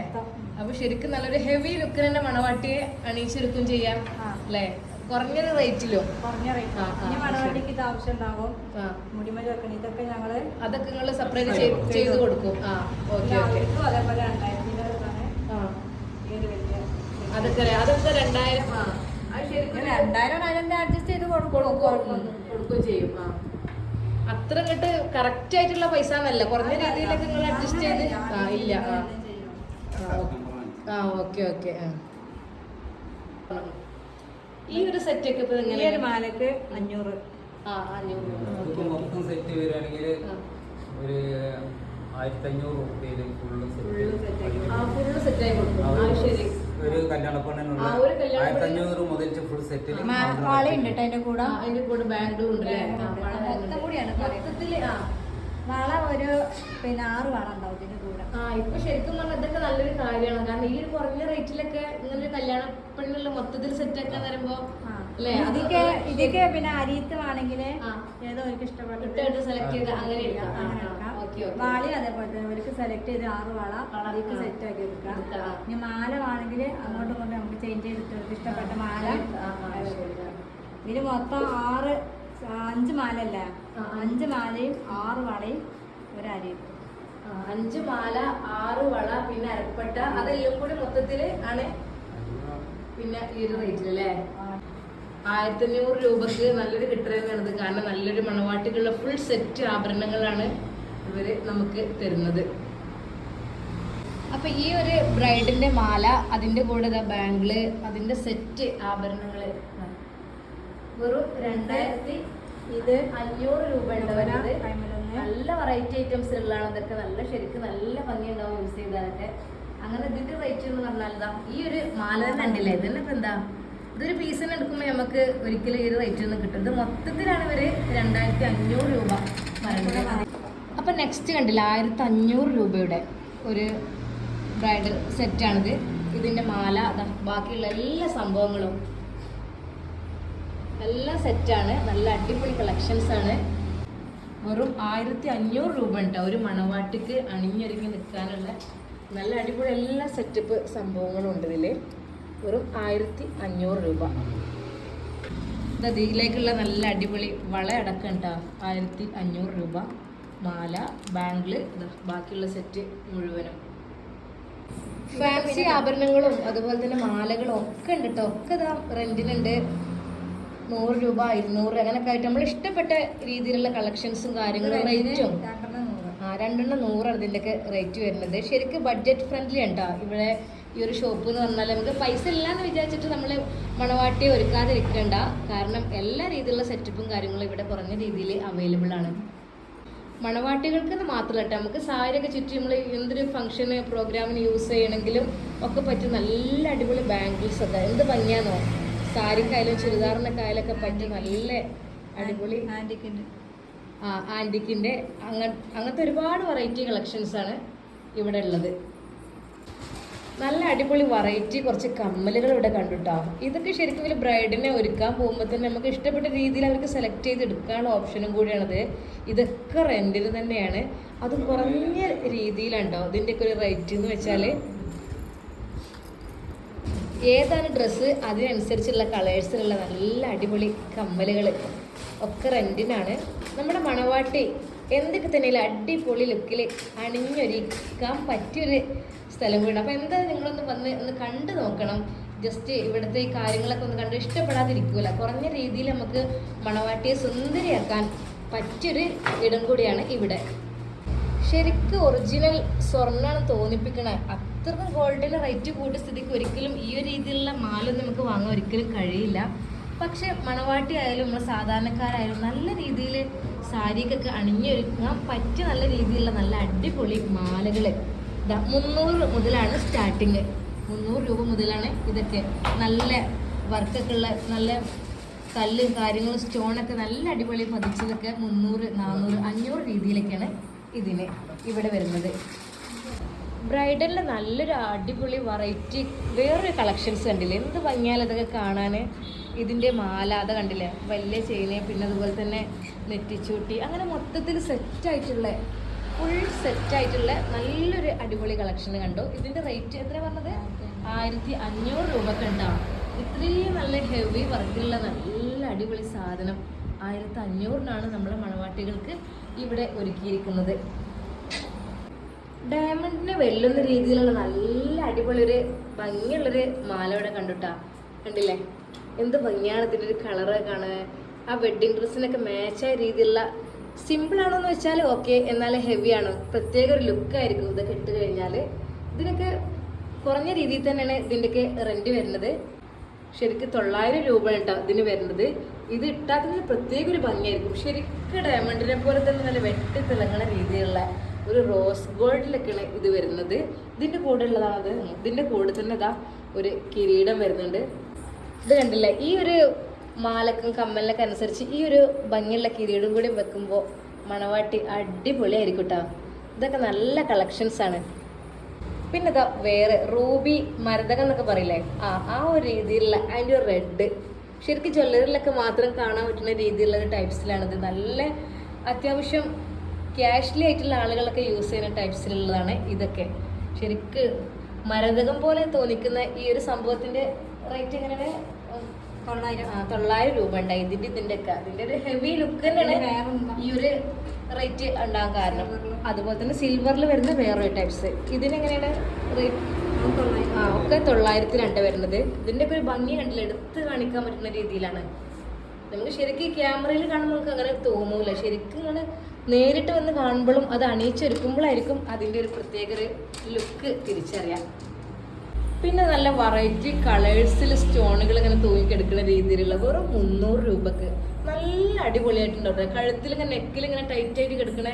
Speaker 3: അപ്പൊ ശരിക്കും നല്ലൊരു ഹെവി ലുക്കിന് തന്നെ മണവാട്ടിയെ അണിയിച്ചെടുക്കും ചെയ്യാം. അല്ലേ? കുറഞ്ഞൊരു റേറ്റിലും
Speaker 6: കുറഞ്ഞ റേറ്റ് ഇത് ആവശ്യം ഉണ്ടാവും
Speaker 3: ആ.
Speaker 6: മുടിമല വെക്കണം ഇതൊക്കെ ഞങ്ങൾ
Speaker 3: അതൊക്കെ നിങ്ങൾ സെപ്പറേറ്റ് ചെയ്ത് കൊടുക്കും. ആ ഓക്കെ
Speaker 6: അതേപോലെ രണ്ടായിരത്തി
Speaker 3: അതൊക്കെ അതൊക്കെ രണ്ടായിരം ആ.
Speaker 6: രണ്ടായിരം അഡ്ജസ്റ്റ് ചെയ്ത് കൊടുക്കും.
Speaker 3: കൊടുക്കും
Speaker 6: കുഴപ്പമൊന്നും.
Speaker 3: കൊടുക്കുകയും ചെയ്യും. ആ. അത്ര ഇങ്ങോട്ട് കറക്റ്റ് ആയിട്ടുള്ള പൈസ എന്നല്ല. കുറഞ്ഞ രീതിയിലൊക്കെ നിങ്ങൾ അഡ്ജസ്റ്റ് ചെയ്ത്. ആ ഇല്ല. ആ. ഓക്കെ. ഓക്കെ ആ. ഈ ഒരു സെറ്റ് ഒക്കെ ഇപ്പൊ
Speaker 6: ഈ ഒരു മാലക്ക് അഞ്ഞൂറ്.
Speaker 3: ആ
Speaker 5: മൊത്തം സെറ്റ് വരികയാണെങ്കിൽ. ഒരു ആയിരത്തി അഞ്ഞൂറ് ഫുള്ള് സെറ്റ്
Speaker 3: ആയി കൊടുക്കും. ആ ശരി.
Speaker 5: ഒരു കല്യാണ പെണ്ണിനുള്ള ആയിരത്തി അഞ്ഞൂറ് മുതൽ ഫുൾ സെറ്റിൽ
Speaker 6: വാളയുണ്ട് അതിന്റെ കൂടെ.
Speaker 3: അതിന്റെ കൂടെ ബാഗും ഉണ്ട്
Speaker 6: മൊത്തം കൂടിയാണ്
Speaker 3: മൊത്തത്തിൽ ആ.
Speaker 6: വള ഒരു പിന്നെ ആറ് വള ഉണ്ടാവും ഇതിന്റെ കൂടെ.
Speaker 3: ആ ഇപ്പൊ ശരിക്കും പറഞ്ഞാൽ ഇതൊക്കെ നല്ലൊരു കാര്യമാണ്. കാരണം ഈ ഒരു കുറഞ്ഞ റേറ്റിലൊക്കെ ഇങ്ങനൊരു കല്യാണ പെണ്ണുള്ള മൊത്തത്തിൽ സെറ്റ് ആക്കാൻ വരുമ്പോ
Speaker 6: ആ.
Speaker 3: അല്ലേ?
Speaker 6: ഇതൊക്കെ ഇതൊക്കെ പിന്നെ അരിയത്ത് വേണമെങ്കിൽ
Speaker 3: ആ.
Speaker 6: ഏതോ അവർക്ക്
Speaker 3: ഇഷ്ടപ്പെട്ടു. സെലക്ട് ചെയ്ത് അങ്ങനെ എടുക്കാം.
Speaker 6: വാളി അതേപോലെ തന്നെ. അവർക്ക് സെലക്ട് ചെയ്ത് ആറ് വള
Speaker 3: അതിലേക്ക്
Speaker 6: സെറ്റ് ആക്കി എടുക്കാം ഇനി മാല വേണമെങ്കിൽ അങ്ങോട്ടും ഇങ്ങോട്ടും നമുക്ക് ചേഞ്ച് ചെയ്തിട്ട് ഇഷ്ടപ്പെട്ട മാല. ഇതിന് മൊത്തം ആറ് അഞ്ച് മാലല്ല
Speaker 3: ആ, ആ.
Speaker 6: അഞ്ച് മാലയും ആറ് വളയും ഒരു അരിയും
Speaker 3: അഞ്ച് മാല ആറ് വള പിന്നെ അരപ്പട്ട അതെല്ലാം കൂടി മൊത്തത്തിൽ ആണ്. പിന്നെ ഈ ഒരു റേറ്റിൽ അല്ലേ? ആയിരത്തി അഞ്ഞൂറ് രൂപക്ക് നല്ലൊരു കിട്ടുന്നത് കാരണം നല്ലൊരു മണവാട്ടിക്കുള്ള ഫുൾ സെറ്റ് ആഭരണങ്ങളാണ് ഇവർ നമുക്ക് തരുന്നത്. അപ്പൊ ഈ ഒരു ബ്രൈഡിന്റെ മാല അതിന്റെ കൂടെ ബാംഗിൾ അതിന്റെ സെറ്റ് ആഭരണങ്ങൾ. ആ. വെറും രണ്ടായിരത്തി
Speaker 6: ഇത്
Speaker 3: അഞ്ഞൂറ് രൂപ ഉണ്ടാവുന്നത് നല്ല വെറൈറ്റി ഐറ്റംസ് ഉള്ളതാണ്. അതൊക്കെ നല്ല ശരിക്കും നല്ല ഭംഗിയുണ്ടാവും യൂസ് ചെയ്താലൊക്കെ. അങ്ങനെ ഇതിന്റെ റേറ്റ് എന്ന് പറഞ്ഞാൽ ഇതാ ഈ ഒരു മാല തന്നെ ഉണ്ടല്ലേ ഇതന്നെ ഇപ്പൊ എന്താ? ഇതൊരു പീസിന് എടുക്കുമ്പോൾ നമുക്ക് ഒരിക്കലും ഈ ഒരു റേറ്റ് ഒന്നും കിട്ടും ഇത് മൊത്തത്തിലാണ് ഇവർ രണ്ടായിരത്തി അഞ്ഞൂറ് രൂപ പറയുന്നത്. അപ്പൊ നെക്സ്റ്റ് കണ്ടില്ല ആയിരത്തി അഞ്ഞൂറ് രൂപയുടെ ഒരു ബ്രൈഡ് സെറ്റാണിത്. ഇതിന്റെ മാല ബാക്കിയുള്ള എല്ലാ സംഭവങ്ങളും എല്ലാം സെറ്റാണ്. നല്ല അടിപൊളി കളക്ഷൻസ് ആണ്. വെറും ആയിരത്തി അഞ്ഞൂറ് രൂപ ഉണ്ട് ഒരു മണവാട്ടിക്ക് അണിഞ്ഞൊരുങ്ങി നിൽക്കാനുള്ള നല്ല അടിപൊളി എല്ലാ സെറ്റപ്പ് സംഭവങ്ങളും ഉണ്ട് ഇതിൽ വെറും ആയിരത്തി അഞ്ഞൂറ് രൂപ. ഇത് ഇതിലേക്കുള്ള നല്ല അടിപൊളി വള അടക്കം കേട്ടോ ആയിരത്തി അഞ്ഞൂറ് രൂപ. മാല ബാംഗിൾ ബാക്കിയുള്ള സെറ്റ് മുഴുവനും. ഫാൻസി ആഭരണങ്ങളും അതുപോലെ തന്നെ മാലകളും ഒക്കെ ഉണ്ട് കേട്ടോ ഒക്കെ ഇതാ റെന്റിനുണ്ട് നൂറ് രൂപ ഇരുന്നൂറ് അങ്ങനെയൊക്കെ ആയിട്ട് നമ്മൾ ഇഷ്ടപ്പെട്ട രീതിയിലുള്ള കളക്ഷൻസും കാര്യങ്ങളും റേറ്റും ആ രണ്ടെണ്ണം നൂറാണ് ഇതിന്റെയൊക്കെ റേറ്റ് വരുന്നത്. ശരിക്കും ബഡ്ജറ്റ് ഫ്രണ്ട്ലി ഉണ്ടോ ഇവിടെ ഈ ഒരു ഷോപ്പ് എന്ന് പറഞ്ഞാൽ നമുക്ക് പൈസ ഇല്ലാന്ന് വിചാരിച്ചിട്ട് നമ്മൾ മണവാട്ടിയെ ഒരുക്കാതിരിക്കണ്ട. കാരണം എല്ലാ രീതിയിലുള്ള സെറ്റപ്പും കാര്യങ്ങളും ഇവിടെ കുറഞ്ഞ രീതിയിൽ അവൈലബിൾ ആണ്. മണവാട്ടികൾക്ക് മാത്രമല്ല കേട്ടോ നമുക്ക് സാരിയൊക്കെ ചുറ്റി നമ്മൾ എന്തൊരു ഫംഗ്ഷന് പ്രോഗ്രാമിന് യൂസ് ചെയ്യണമെങ്കിലും ഒക്കെ പറ്റും നല്ല അടിപൊളി ബാംഗിൾസ് ഒക്കെ. എന്ത് ഭംഗിയാണോ സാരിക്കായാലും ചുരിദാറിനൊക്കെ ആയാലൊക്കെ പറ്റും നല്ല അടിപൊളി ആ ആന്റിക്കിന്റെ അങ്ങ അങ്ങനത്തെ ഒരുപാട് വെറൈറ്റി കളക്ഷൻസ് ആണ് ഇവിടെ ഉള്ളത്. നല്ല അടിപൊളി വെറൈറ്റി കുറച്ച് കമ്മലുകൾ ഇവിടെ കണ്ടുട്ടോ. ഇതൊക്കെ ശരിക്കും ഒരു ബ്രൈഡിനെ ഒരുക്കാൻ പോകുമ്പോൾ തന്നെ നമുക്ക് ഇഷ്ടപ്പെട്ട രീതിയിൽ അവർക്ക് സെലക്ട് ചെയ്ത് എടുക്കാനുള്ള ഓപ്ഷനും കൂടിയാണത്. ഇതൊക്കെ റെന്റിന് തന്നെയാണ്. അത് കുറഞ്ഞ രീതിയിലുണ്ടോ? ഇതിന്റെയൊക്കെ ഒരു റേറ്റ് എന്ന് വെച്ചാൽ ഏതാണ് ഡ്രസ്സ് അതിനനുസരിച്ചുള്ള കളേഴ്സിലുള്ള നല്ല അടിപൊളി കമ്മലുകൾ ഒക്കെ റെന്റിനാണ് നമ്മുടെ മണവാട്ടി എന്തൊക്കെ തന്നെയും അടിപൊളി ലുക്കിൽ അണിഞ്ഞൊരുക്കാൻ പറ്റിയൊരു സ്ഥലം വീണ്. അപ്പോൾ എന്തായാലും നിങ്ങളൊന്ന് വന്ന് ഒന്ന് കണ്ടു നോക്കണം. ജസ്റ്റ് ഇവിടുത്തെ കാര്യങ്ങളൊക്കെ ഒന്ന് കണ്ട് ഇഷ്ടപ്പെടാതിരിക്കൂല. കുറഞ്ഞ രീതിയിൽ നമുക്ക് മണവാട്ടിയെ സുന്ദരിയാക്കാൻ പറ്റിയൊരു ഇടം കൂടിയാണ് ഇവിടെ. ശരിക്കും ഒറിജിനൽ സ്വർണമാണ് തോന്നിപ്പിക്കണ. അത്ര ഗോൾഡിന് റേറ്റ് കൂട്ടിയ സ്ഥിതിക്ക് ഒരിക്കലും ഈ ഒരു രീതിയിലുള്ള മാലൊന്നും നമുക്ക് വാങ്ങാൻ ഒരിക്കലും കഴിയില്ല. പക്ഷെ മണവാട്ടി ആയാലും നമ്മൾ സാധാരണക്കാരായാലും നല്ല രീതിയിൽ സാരിക്കൊക്കെ അണിഞ്ഞൊരുക്കാൻ പറ്റിയ നല്ല രീതിയിലുള്ള നല്ല അടിപൊളി മാലകൾ മുന്നൂറ് മുതലാണ് സ്റ്റാർട്ടിങ് മുന്നൂറ് രൂപ മുതലാണ് ഇതൊക്കെ. നല്ല വർക്കൊക്കെ ഉള്ള നല്ല കല്ല് കാര്യങ്ങളും സ്റ്റോണൊക്കെ നല്ല അടിപൊളി പതിച്ചതൊക്കെ മുന്നൂറ് നാനൂറ് അഞ്ഞൂറ് രീതിയിലൊക്കെയാണ് ഇതിന് ഇവിടെ വരുന്നത്. ബ്രൈഡലിൽ നല്ലൊരു അടിപൊളി വെറൈറ്റി വേറൊരു കളക്ഷൻസ് കണ്ടില്ലേ? എന്ത് ഭംഗിയാൽ അതൊക്കെ കാണാൻ ഇതിന്റെ മാല അത് കണ്ടില്ലേ? വലിയ ചെയിന് പിന്നെ അതുപോലെ തന്നെ നെറ്റിച്ചൂട്ടി അങ്ങനെ മൊത്തത്തിൽ സെറ്റായിട്ടുള്ള ഫുൾ സെറ്റ് ആയിട്ടുള്ള നല്ലൊരു അടിപൊളി കളക്ഷൻ കണ്ടു. ഇതിന്റെ റേറ്റ് എത്ര പറഞ്ഞത്? ആയിരത്തി അഞ്ഞൂറ് രൂപക്ക് ഉണ്ടാവും. ഇത്രയും നല്ല ഹെവി വർക്കുള്ള നല്ല അടിപൊളി സാധനം ആയിരത്തി അഞ്ഞൂറിനാണ് നമ്മളെ മണവാട്ടികൾക്ക് ഇവിടെ ഒരുക്കിയിരിക്കുന്നത്. ഡയമണ്ടിനെ വെല്ലുന്ന രീതിയിലുള്ള നല്ല അടിപൊളി ഒരു ഭംഗിയുള്ളൊരു മാല ഇവിടെ കണ്ടുട്ടാ. കണ്ടില്ലേ? എന്ത് ഭംഗിയാണ് ഇതിന്റെ ഒരു കളറ് കാണാൻ. ആ വെഡ്ഡിങ് ഡ്രസ്സിനൊക്കെ മാച്ചായ രീതിയിലുള്ള സിമ്പിൾ ആണോന്ന് വെച്ചാൽ ഓക്കെ എന്നാൽ ഹെവി ആണ്. പ്രത്യേക ഒരു ലുക്കായിരിക്കും ഇതൊക്കെ ഇട്ട് കഴിഞ്ഞാൽ ഇതിനൊക്കെ കുറഞ്ഞ രീതിയിൽ തന്നെയാണ് ഇതിന്റെയൊക്കെ റെന്റ് വരുന്നത്. ശരിക്കും തൊള്ളായിരം രൂപ കേട്ടോ ഇതിന് വരുന്നത്. ഇത് ഇട്ടാൽ തന്നെ പ്രത്യേക ഒരു ഭംഗിയായിരിക്കും. ശരിക്കും ഡയമണ്ടിനെ പോലെ തന്നെ നല്ല വെട്ടി തിളങ്ങുന്ന രീതിയിലുള്ള ഒരു റോസ് ഗോൾഡിലൊക്കെയാണ് ഇത് വരുന്നത്. ഇതിന്റെ കൂടെ ഉള്ളതാണത് ഇതിന്റെ കൂടെ തന്നെ ഇതാ ഒരു കിരീടം വരുന്നുണ്ട്. ഇത് കണ്ടില്ലേ? ഈ ഒരു മാലക്കും കമ്മലിനൊക്കെ അനുസരിച്ച് ഈ ഒരു ഭംഗിയുള്ള കിരീടും കൂടി വെക്കുമ്പോൾ മണവാട്ടി അടിപൊളിയായിരിക്കും കേട്ടോ ഇതൊക്കെ നല്ല കളക്ഷൻസ് ആണ്. പിന്നെ ഇതാ വേറെ റൂബി മരതകം എന്നൊക്കെ പറയില്ലേ? ആ ആ ഒരു രീതിയിലുള്ള അതിന്റെ ഒരു റെഡ് ശരിക്കും ജ്വല്ലറിയിലൊക്കെ മാത്രം കാണാൻ പറ്റുന്ന രീതിയിലുള്ള ഒരു ടൈപ്സിലാണിത് നല്ല അത്യാവശ്യം ക്യാഷ്ലി ആയിട്ടുള്ള ആളുകളൊക്കെ യൂസ് ചെയ്യുന്ന ടൈപ്സിലുള്ളതാണ് ഇതൊക്കെ. ശരിക്ക് മരതകം പോലെ തോന്നിക്കുന്ന ഈ ഒരു സംഭവത്തിന്റെ റേറ്റ് എങ്ങനെയാണ്? തൊള്ളായിരം രൂപ ഉണ്ടായി. ഇതിന്റെ ഇതിന്റെ ഒക്കെ അതിന്റെ ഒരു ഹെവി ലുക്ക് തന്നെയാണ് ഈ ഒരു റേറ്റ് ഉണ്ടാകാൻ കാരണം. അതുപോലെ തന്നെ സിൽവറിൽ വരുന്ന വേറെ ടൈപ്സ് ഇതിനെങ്ങനെയാണ് റേറ്റ് ആ ഒക്കെ തൊള്ളായിരത്തി രണ്ട് വരുന്നത്. ഇതിന്റെ ഒക്കെ ഒരു ഭംഗി കണ്ടില്ല? എടുത്ത് കാണിക്കാൻ പറ്റുന്ന രീതിയിലാണ്. നമുക്ക് ശരിക്കും ക്യാമറയിൽ കാണുമ്പോൾ നമുക്ക് അങ്ങനെ തോന്നൂല. ശരിക്കും ഇങ്ങനെ നേരിട്ട് വന്ന് കാണുമ്പോഴും അത് അണിയിച്ചൊരുക്കുമ്പോഴായിരിക്കും അതിന്റെ ഒരു പ്രത്യേക ഒരു ലുക്ക് തിരിച്ചറിയാം. പിന്നെ നല്ല വെറൈറ്റി കളേഴ്സിൽ സ്റ്റോണുകൾ ഇങ്ങനെ തൂങ്ങിക്കെടുക്കുന്ന രീതിയിലുള്ള വെറും മുന്നൂറ് രൂപക്ക്. നല്ല അടിപൊളിയായിട്ടുണ്ടാവും കഴുത്തിൽ ഇങ്ങനെ നെക്കിൽ ഇങ്ങനെ ടൈറ്റ് ആയിട്ട് കിടക്കണ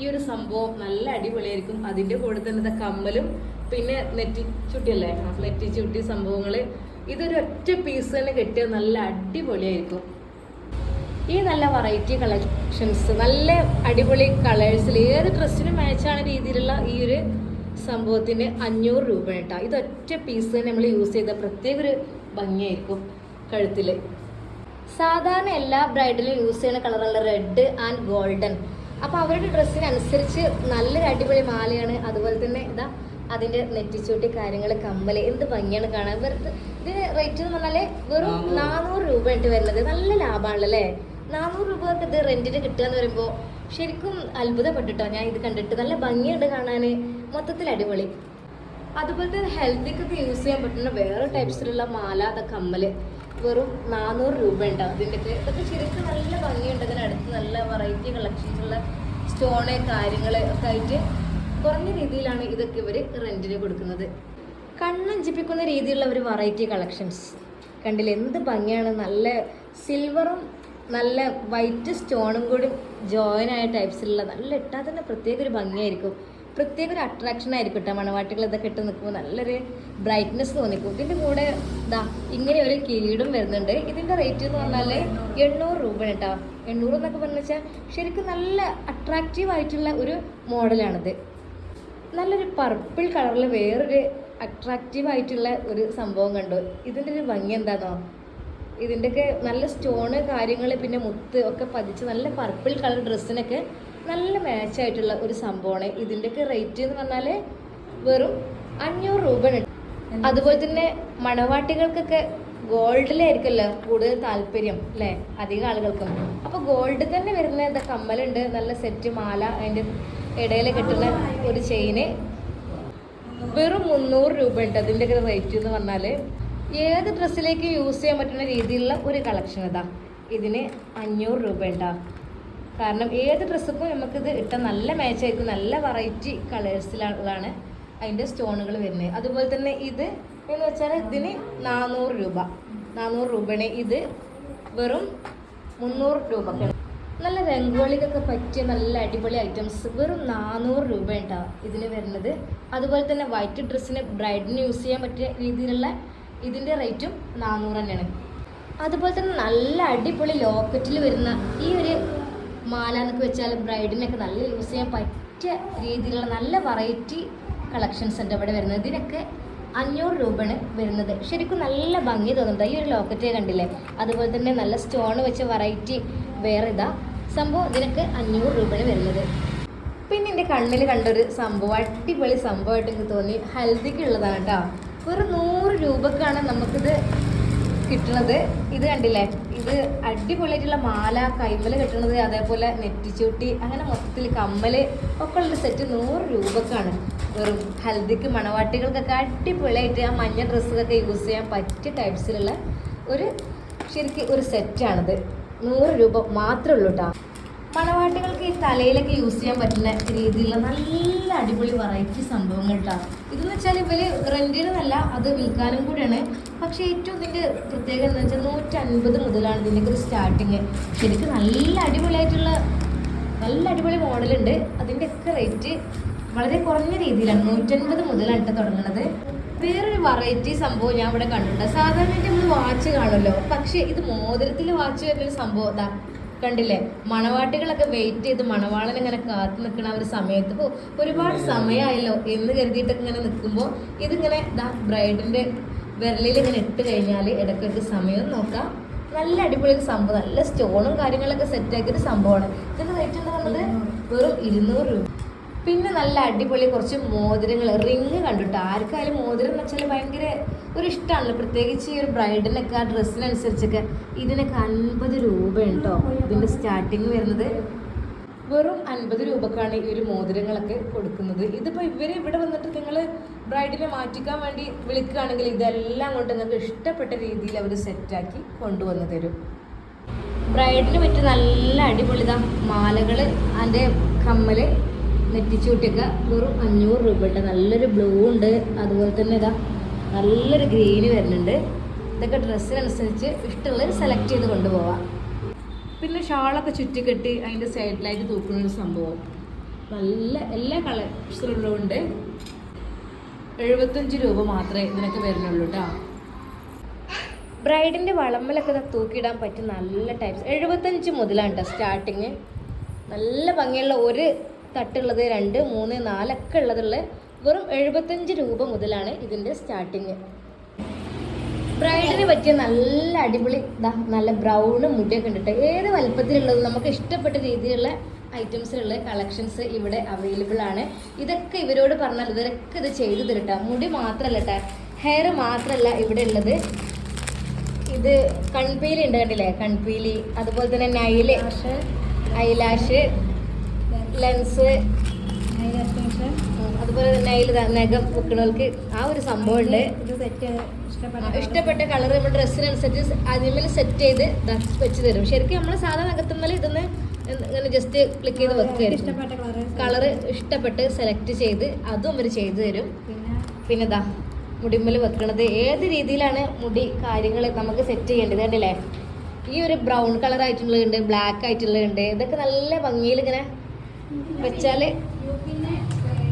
Speaker 3: ഈ ഒരു സംഭവം നല്ല അടിപൊളിയായിരിക്കും. അതിന്റെ കൂടെ തന്നെ കമ്മലും പിന്നെ നെറ്റി ചുട്ടിയല്ലേ നെറ്റി ചുട്ടി സംഭവങ്ങൾ ഇതൊരു ഒറ്റ പീസ് തന്നെ കെട്ടിയാൽ നല്ല അടിപൊളിയായിരിക്കും. ഈ നല്ല വെറൈറ്റി കളക്ഷൻസ് നല്ല അടിപൊളി കളേഴ്സിൽ ഏത് ഡ്രസ്സിനും മാച്ചാണ് രീതിയിലുള്ള ഈ ഒരു സംഭവത്തിന് അഞ്ഞൂറ് രൂപ കേട്ടോ ഇതൊറ്റ പീസ് തന്നെ നമ്മൾ യൂസ് ചെയ്ത പ്രത്യേക ഒരു ഭംഗിയായിരിക്കും കഴുത്തിൽ സാധാരണ എല്ലാ ബ്രൈഡിലും യൂസ് ചെയ്യുന്ന കളറുള്ള റെഡ് ആൻഡ് ഗോൾഡൻ അപ്പോൾ അവരുടെ ഡ്രസ്സിനനുസരിച്ച് നല്ലൊരു അടിപൊളി മാലയാണ്. അതുപോലെ തന്നെ ഇതാ അതിന്റെ നെറ്റിച്ചൂട്ടി കാര്യങ്ങൾ കമ്മൽ എന്ത് ഭംഗിയാണ് കാണാൻ. വെറുതെ ഇതിന് റേറ്റ് എന്ന് പറഞ്ഞാൽ വെറും നാനൂറ്. രൂപ ആയിട്ട് വരുന്നത്. നല്ല ലാഭമാണല്ലേ നാനൂറ് രൂപക്ക് ഇത് റെന്റിന് കിട്ടുക എന്ന് പറയുമ്പോൾ ശരിക്കും അത്ഭുതപ്പെട്ടിട്ടോ ഞാൻ ഇത് കണ്ടിട്ട്. നല്ല ഭംഗിയുണ്ട് കാണാൻ മൊത്തത്തിൽ അടിപൊളി. അതുപോലെ തന്നെ ഹെൽത്തിക്കൊക്കെ യൂസ് ചെയ്യാൻ പറ്റുന്ന വേറെ ടൈപ്സിലുള്ള മാല അത കമ്മൽ. വെറും നാനൂറ് രൂപ ഉണ്ടാവും ഇതിന്റെയൊക്കെ ഇതൊക്കെ ശരിക്കും നല്ല ഭംഗിയുണ്ട്. ഇതിന് അടുത്ത് നല്ല വെറൈറ്റി കളക്ഷൻസുള്ള സ്റ്റോണ് കാര്യങ്ങൾ ഒക്കെ ആയിട്ട് കുറഞ്ഞ രീതിയിലാണ് ഇതൊക്കെ ഇവർ റെന്റിന് കൊടുക്കുന്നത്. കണ്ണഞ്ചിപ്പിക്കുന്ന രീതിയിലുള്ള ഒരു വെറൈറ്റി കളക്ഷൻസ് കണ്ടില്ല? എന്ത് ഭംഗിയാണ്. നല്ല സിൽവറും നല്ല വൈറ്റ് സ്റ്റോണും കൂടി ജോയിൻ ആയ ടൈപ്സിലുള്ള നല്ല ഇട്ടാൽ തന്നെ പ്രത്യേക ഒരു ഭംഗിയായിരിക്കും. പ്രത്യേക ഒരു അട്രാക്ഷൻ ആയിരിക്കും കേട്ടോ മണവാട്ടികൾ ഇതൊക്കെ ഇട്ട് നിൽക്കുമ്പോൾ നല്ലൊരു ബ്രൈറ്റ്നെസ് തോന്നിക്കും. ഇതിന്റെ കൂടെ ഇതാ ഇങ്ങനെ ഒരു കീടും വരുന്നുണ്ട്. ഇതിന്റെ റേറ്റ് എന്ന് പറഞ്ഞാൽ എണ്ണൂറ് രൂപ കേട്ടോ എണ്ണൂറ് എന്നൊക്കെ പറഞ്ഞു വെച്ചാൽ ശരിക്കും നല്ല അട്രാക്റ്റീവ് ആയിട്ടുള്ള ഒരു മോഡലാണിത്. നല്ലൊരു പർപ്പിൾ കളറിൽ വേറൊരു അട്രാക്റ്റീവ് ആയിട്ടുള്ള ഒരു സംഭവം കണ്ടു. ഇതിന്റെ ഒരു ഭംഗി എന്താണോ ഇതിന്റെയൊക്കെ നല്ല സ്റ്റോണ് കാര്യങ്ങൾ പിന്നെ മുത്ത് ഒക്കെ പതിച്ച് നല്ല പർപ്പിൾ കളർ ഡ്രസ്സിനൊക്കെ നല്ല മാച്ചായിട്ടുള്ള ഒരു സംഭവമാണ്. ഇതിന്റെയൊക്കെ റേറ്റ് എന്ന് പറഞ്ഞാൽ വെറും അഞ്ഞൂറ് രൂപയാണ്. അതുപോലെ തന്നെ മണവാട്ടികൾക്കൊക്കെ ഗോൾഡിലായിരിക്കുമല്ലോ കൂടുതൽ താല്പര്യം അല്ലേ? അധികം ആളുകൾക്കും. അപ്പോൾ ഗോൾഡ് തന്നെ വരുന്ന എന്താ കമ്മലുണ്ട് നല്ല സെറ്റ് മാല അതിന്റെ ഇടയിൽ കിട്ടുന്ന ഒരു ചെയിന് വെറും മുന്നൂറ് രൂപ ഉണ്ട് അതിന്റെ ഒക്കെ റേറ്റ് എന്ന് പറഞ്ഞാൽ ഏത് ഡ്രസ്സിലേക്ക് യൂസ് ചെയ്യാൻ പറ്റുന്ന രീതിയിലുള്ള ഒരു കളക്ഷൻ ഇതാ. ഇതിന് അഞ്ഞൂറ് രൂപ ഉണ്ടാ കാരണം ഏത് ഡ്രസ്സുക്കും നമുക്കിത് ഇട്ട നല്ല മാച്ച് ആയിരിക്കും. നല്ല വെറൈറ്റി കളേഴ്സിലുള്ളതാണ് അതിന്റെ സ്റ്റോണുകൾ വരുന്നത്. അതുപോലെ തന്നെ ഇത് എന്ന് വെച്ചാൽ ഇതിന് നാനൂറ് രൂപ. നാനൂറ് രൂപയാണ് ഇത്. വെറും മുന്നൂറ് രൂപക്കാണ് നല്ല രംഗോളിക്കൊക്കെ പറ്റിയ നല്ല അടിപൊളി ഐറ്റംസ് വെറും നാനൂറ് രൂപ ഉണ്ടാവും ഇതിന് വരുന്നത്. അതുപോലെ തന്നെ വൈറ്റ് ഡ്രസ്സിന് ബ്രൈഡിന് യൂസ് ചെയ്യാൻ പറ്റിയ രീതിയിലുള്ള ഇതിന്റെ റേറ്റും നാനൂറ് തന്നെയാണ്. അതുപോലെ തന്നെ നല്ല അടിപൊളി ലോക്കറ്റിൽ വരുന്ന ഈ ഒരു മാല എന്നൊക്കെ വെച്ചാൽ ബ്രൈഡിനൊക്കെ നല്ല യൂസ് ചെയ്യാൻ പറ്റിയ രീതിയിലുള്ള നല്ല വെറൈറ്റി കളക്ഷൻസ് ഉണ്ട് ഇവിടെ വരുന്നത്. ഇതിനൊക്കെ അഞ്ഞൂറ് രൂപയാണ് വരുന്നത്. ശരിക്കും നല്ല ഭംഗി തോന്നുന്നുണ്ട്. ഈ ഒരു ലോക്കറ്റ് കണ്ടില്ലേ? അതുപോലെ തന്നെ നല്ല സ്റ്റോൺ വെച്ച വെറൈറ്റി വേറെ ഇതാ. സംഭവം ഇതിനൊക്കെ അഞ്ഞൂറ് രൂപയാണ് വരുന്നത്. പിന്നെ എന്റെ കണ്ണിൽ കണ്ടൊരു സംഭവം അടിപൊളി സംഭവമായിട്ട് എനിക്ക് തോന്നി. ഹൽദിക്ക് ഉള്ളതാണ് കേട്ടോ. വെറും നൂറ് രൂപക്കാണ് നമുക്കിത് കിട്ടുന്നത്. ഇത് കണ്ടില്ലേ? അടിപൊളിയായിട്ടുള്ള മാല കൈമല കെട്ടുന്നത് അതേപോലെ നെറ്റിച്ചൂട്ടി അങ്ങനെ മൊത്തത്തിൽ കമ്മൽ ഒക്കെ ഉള്ള സെറ്റ് നൂറ് രൂപക്കാണ്. വെറും ഹൽദിക്ക് മണവാട്ടികൾക്കൊക്കെ അടിപൊളിയായിട്ട് ആ മഞ്ഞ ഡ്രസ്സൊക്കെ യൂസ് ചെയ്യാൻ പറ്റിയ ടൈപ്സിലുള്ള ഒരു ശരിക്കും ഒരു സെറ്റാണിത് നൂറ് രൂപ മാത്രമേ ഉള്ളൂ കേട്ടോ മണവാട്ടികൾക്ക് ഈ തലയിലൊക്കെ യൂസ് ചെയ്യാൻ പറ്റുന്ന രീതിയിലുള്ള നല്ല അടിപൊളി വെറൈറ്റി സംഭവങ്ങൾ കേട്ടോ ഇതെന്ന് വെച്ചാൽ ഇവർ റെന്റിനല്ല അത് വിൽക്കാനും കൂടിയാണ്. പക്ഷേ ഏറ്റവും ഇതിന്റെ പ്രത്യേകത എന്ന് വെച്ചാൽ നൂറ്റൻപത് മുതലാണ് ഇതിന്റെ ഒരു സ്റ്റാർട്ടിങ് ശരിക്കും നല്ല അടിപൊളിയായിട്ടുള്ള നല്ല അടിപൊളി മോഡലുണ്ട് അതിന്റെ ഒക്കെ റേറ്റ് വളരെ കുറഞ്ഞ രീതിയിലാണ് നൂറ്റൻപത് മുതലാണ് ട്ടോ തുടങ്ങുന്നത് വേറൊരു വെറൈറ്റി സംഭവം ഞാൻ ഇവിടെ കണ്ടിട്ടുണ്ട്. സാധാരണയായിട്ട് നമ്മൾ വാച്ച് കാണുമല്ലോ. പക്ഷേ ഇത് മോതിരത്തിൽ വാച്ച് വരുന്നൊരു സംഭവം കണ്ടില്ലേ? മണവാട്ടികളൊക്കെ വെയിറ്റ് ചെയ്ത് മണവാളൻ ഇങ്ങനെ കാത്തു നിൽക്കണ ഒരു സമയത്ത് ഓ ഒരുപാട് സമയമായല്ലോ എന്ന് കരുതിയിട്ടൊക്കെ ഇങ്ങനെ നിൽക്കുമ്പോൾ ഇതിങ്ങനെ ദാ ബ്രൈഡിന്റെ വിരലിൽ ഇങ്ങനെ ഇട്ട് കഴിഞ്ഞാൽ ഇടയ്ക്കൊക്കെ സമയം നോക്കാം. നല്ല അടിപൊളി ഒരു സംഭവം. നല്ല സ്റ്റോണും കാര്യങ്ങളൊക്കെ സെറ്റ് ആക്കിയൊരു സംഭവമാണ്. ഇതിന് റേറ്റ് എന്ന് പറഞ്ഞത്? വെറും ഇരുന്നൂറ് രൂപ. പിന്നെ നല്ല അടിപൊളി കുറച്ച് മോതിരങ്ങൾ. റിങ് കണ്ടിട്ട്? ആർക്കായാലും മോതിരം എന്ന് വെച്ചാൽ ഭയങ്കര ഒരു ഇഷ്ടമാണല്ലോ പ്രത്യേകിച്ച് ഈ ഒരു ബ്രൈഡിനൊക്കെ ആ ഡ്രസ്സിനനുസരിച്ചൊക്കെ ഇതിനൊക്കെ അൻപത് രൂപയാണ് കേട്ടോ ഇതിന്റെ സ്റ്റാർട്ടിങ് വരുന്നത്. വെറും അൻപത് രൂപക്കാണ് ഈ ഒരു മോതിരങ്ങളൊക്കെ കൊടുക്കുന്നത്. ഇതിപ്പോൾ ഇവർ ഇവിടെ വന്നിട്ട് നിങ്ങൾ ബ്രൈഡിനെ മാറ്റിക്കാൻ വേണ്ടി വിളിക്കുകയാണെങ്കിൽ ഇതെല്ലാം കൊണ്ട് നിങ്ങൾക്ക് ഇഷ്ടപ്പെട്ട രീതിയിൽ അവർ സെറ്റാക്കി കൊണ്ടുവന്ന് തരും. ബ്രൈഡിന് പറ്റിയ നല്ല അടിപൊളി ഇതാ മാലകൾ അതിന്റെ കമ്മൽ നെറ്റിച്ചൂട്ടിയൊക്കെ വെറും അഞ്ഞൂറ് രൂപയുടെ നല്ലൊരു ബ്ലൂ ഉണ്ട്. അതുപോലെ തന്നെ ഇതാ നല്ലൊരു ഗ്രീന് വരുന്നുണ്ട്. ഇതൊക്കെ ഡ്രസ്സിനനുസരിച്ച് ഇഷ്ടമുള്ളത് സെലക്ട് ചെയ്ത് കൊണ്ടുപോവാം. പിന്നെ ഷാളൊക്കെ ചുറ്റിക്കെട്ടി അതിന്റെ സൈഡിലായിട്ട് തൂക്കുന്ന ഒരു സംഭവം. നല്ല എല്ലാ കളേഴ്സിലുള്ളതുകൊണ്ട് എഴുപത്തഞ്ച് രൂപ മാത്രമേ ഇതിനൊക്കെ വരുന്നുള്ളൂ കേട്ടോ ബ്രൈഡിന്റെ വളമ്മലൊക്കെ തൂക്കിയിടാൻ പറ്റിയ നല്ല ടൈപ്സ് എഴുപത്തഞ്ച് മുതലാണ് കേട്ടോ സ്റ്റാർട്ടിങ് നല്ല ഭംഗിയുള്ള ഒരു തട്ടുള്ളത് രണ്ട് മൂന്ന് നാലൊക്കെ ഉള്ളതുള്ള വെറും എഴുപത്തഞ്ച് രൂപ മുതലാണ് ഇതിന്റെ സ്റ്റാർട്ടിങ് ബ്രൈഡിന് പറ്റിയ നല്ല അടിപൊളി നല്ല ബ്രൗണ് മുടിയൊക്കെ ഉണ്ട് ട്ടോ. ഏത് വലുപ്പത്തിലുള്ളതും നമുക്ക് ഇഷ്ടപ്പെട്ട രീതിയിലുള്ള ഐറ്റംസിലുള്ള കളക്ഷൻസ് ഇവിടെ അവൈലബിൾ ആണ്. ഇതൊക്കെ ഇവരോട് പറഞ്ഞാൽ ഇവരൊക്കെ ഇത് ചെയ്തു തരട്ടാ മുടി മാത്രമല്ല കേട്ടോ ഹെയർ മാത്രമല്ല ഇവിടെ ഉള്ളത്. ഇത് കൺപീലി ഉണ്ട് കണ്ടില്ലേ? കൺപീലി അതുപോലെ തന്നെ നൈൽ ഐലാഷ് ലെൻസ് അതുപോലെ തന്നെ അതിൽ നഖം വെക്കണവർക്ക് ആ ഒരു സംഭവം ഉണ്ട്
Speaker 6: ഇഷ്ടപ്പെട്ട
Speaker 3: കളർ നമ്മൾ ഡ്രസ്സിനനുസരിച്ച് അതിന്മേൽ സെറ്റ് ചെയ്ത് വെച്ച് തരും. ശരിക്കും നമ്മൾ സാധാ നഖത്തുമ്മൽ ഇതൊന്ന് ഇങ്ങനെ ജസ്റ്റ് ക്ലിക്ക് ചെയ്ത്
Speaker 6: വെക്കുക
Speaker 3: കളർ ഇഷ്ടപ്പെട്ട് സെലക്ട് ചെയ്ത്. അതും അവർ ചെയ്തു തരും.
Speaker 6: പിന്നെ?
Speaker 3: പിന്നെ ഇതാ മുടിമ്മൽ വെക്കണത് ഏത് രീതിയിലാണ് മുടി കാര്യങ്ങൾ നമുക്ക് സെറ്റ് ചെയ്യേണ്ടത് കണ്ടില്ലേ? ഈ ഒരു ബ്രൗൺ കളർ ആയിട്ടുള്ളതുണ്ട് ബ്ലാക്ക് ആയിട്ടുള്ളതുണ്ട് ഇതൊക്കെ നല്ല ഭംഗിയിൽ ഇങ്ങനെ വെച്ചാൽ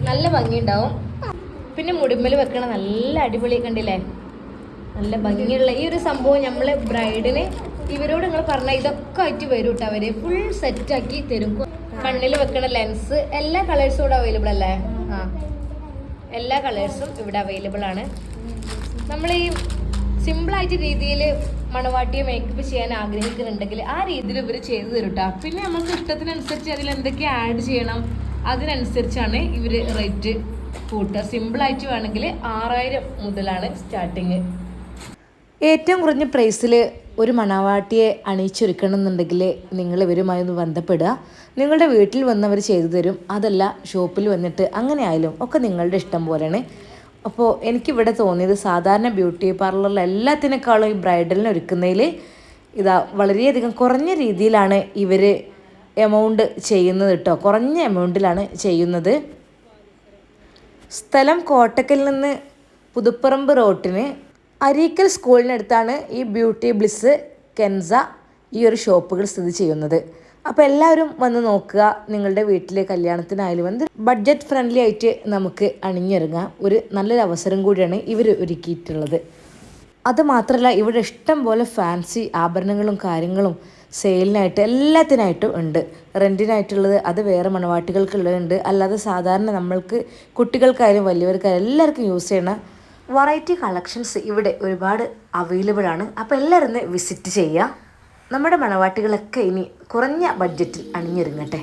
Speaker 3: നല്ല ഭംഗിയുണ്ടാവും. പിന്നെ മുടിമ്മൽ വെക്കണ നല്ല അടിപൊളി കണ്ടില്ലേ? നല്ല ഭംഗിയുള്ള ഈ ഒരു സംഭവം നമ്മൾ ബ്രൈഡിന് ഇവരോട് നിങ്ങൾ പറഞ്ഞ ഇതൊക്കെ ആയിട്ട് വരും കേട്ടോ അവർ ഫുൾ സെറ്റാക്കി തരും. കണ്ണിൽ വെക്കണ ലെൻസ് എല്ലാ കളേഴ്സും ഇവിടെ അവൈലബിൾ അല്ലേ? ആ. എല്ലാ കളേഴ്സും ഇവിടെ അവൈലബിൾ ആണ്. നമ്മൾ ഈ സിമ്പിളായിട്ട് രീതിയിൽ മണവാട്ടിയെ മേക്കപ്പ് ചെയ്യാൻ ആഗ്രഹിക്കുന്നുണ്ടെങ്കിൽ ആ രീതിയിൽ ഇവർ ചെയ്തു തരും പിന്നെ നമുക്ക് ഇഷ്ടത്തിനനുസരിച്ച് അതിൽ എന്തൊക്കെ ആഡ് ചെയ്യണം അതിനനുസരിച്ചാണ് ഇവർ റേറ്റ് കൂട്ടുക. സിമ്പിളായിട്ട് വേണമെങ്കിൽ ആറായിരം മുതലാണ് സ്റ്റാർട്ടിങ്
Speaker 4: ഏറ്റവും കുറഞ്ഞ പ്രൈസിൽ ഒരു മണവാട്ടിയെ അണിയിച്ചൊരുക്കണമെന്നുണ്ടെങ്കിൽ നിങ്ങൾ ഇവരുമായി ഒന്ന് ബന്ധപ്പെടുക. നിങ്ങളുടെ വീട്ടിൽ വന്നവർ ചെയ്തു തരും. അതല്ല ഷോപ്പിൽ വന്നിട്ട് അങ്ങനെ ആയാലും ഒക്കെ നിങ്ങളുടെ ഇഷ്ടം പോലെയാണ്. അപ്പോൾ എനിക്കിവിടെ തോന്നിയത് സാധാരണ ബ്യൂട്ടി പാർലറിൽ എല്ലാത്തിനേക്കാളും ഈ ബ്രൈഡലിന് ഒരുക്കുന്നതിൽ ഇതാ വളരെയധികം കുറഞ്ഞ രീതിയിലാണ് ഇവർ എമൗണ്ട് ചെയ്യുന്നത് കേട്ടോ കുറഞ്ഞ എമൗണ്ടിലാണ് ചെയ്യുന്നത്. സ്ഥലം കോട്ടക്കൽ നിന്ന് പുതുപ്പറമ്പ് റോട്ടിന് അരീക്കൽ സ്കൂളിനടുത്താണ് ഈ ബ്യൂട്ടി ബ്ലിസ് കെൻസ ഈ ഒരു ഷോപ്പുകൾ സ്ഥിതി ചെയ്യുന്നത്. അപ്പോൾ എല്ലാവരും വന്ന് നോക്കുക നിങ്ങളുടെ വീട്ടിലെ കല്യാണത്തിനായാലും വന്ന് ബഡ്ജറ്റ് ഫ്രണ്ട്ലി ആയിട്ട് നമുക്ക് അണിഞ്ഞിറങ്ങാം. ഒരു നല്ലൊരു അവസരം കൂടിയാണ് ഇവർ ഒരുക്കിയിട്ടുള്ളത്. അതുമാത്രമല്ല ഇവിടെ ഇഷ്ടം പോലെ ഫാൻസി ആഭരണങ്ങളും കാര്യങ്ങളും സെയിലിനായിട്ട് എല്ലാത്തിനായിട്ടും ഉണ്ട്. റെന്റിനായിട്ടുള്ളത് അത് വേറെ മണവാട്ടികൾക്കുള്ളതുണ്ട്. അല്ലാതെ സാധാരണ നമ്മൾക്ക് കുട്ടികൾക്കായാലും വലിയവർക്കായാലും എല്ലാവർക്കും യൂസ് ചെയ്യണ വെറൈറ്റി കളക്ഷൻസ് ഇവിടെ ഒരുപാട് അവൈലബിൾ ആണ്. അപ്പോൾ എല്ലാവരും വിസിറ്റ് ചെയ്യുക. നമ്മുടെ മണവാട്ടികളൊക്കെ ഇനി കുറഞ്ഞ ബഡ്ജറ്റിൽ അണിഞ്ഞൊരുങ്ങട്ടെ?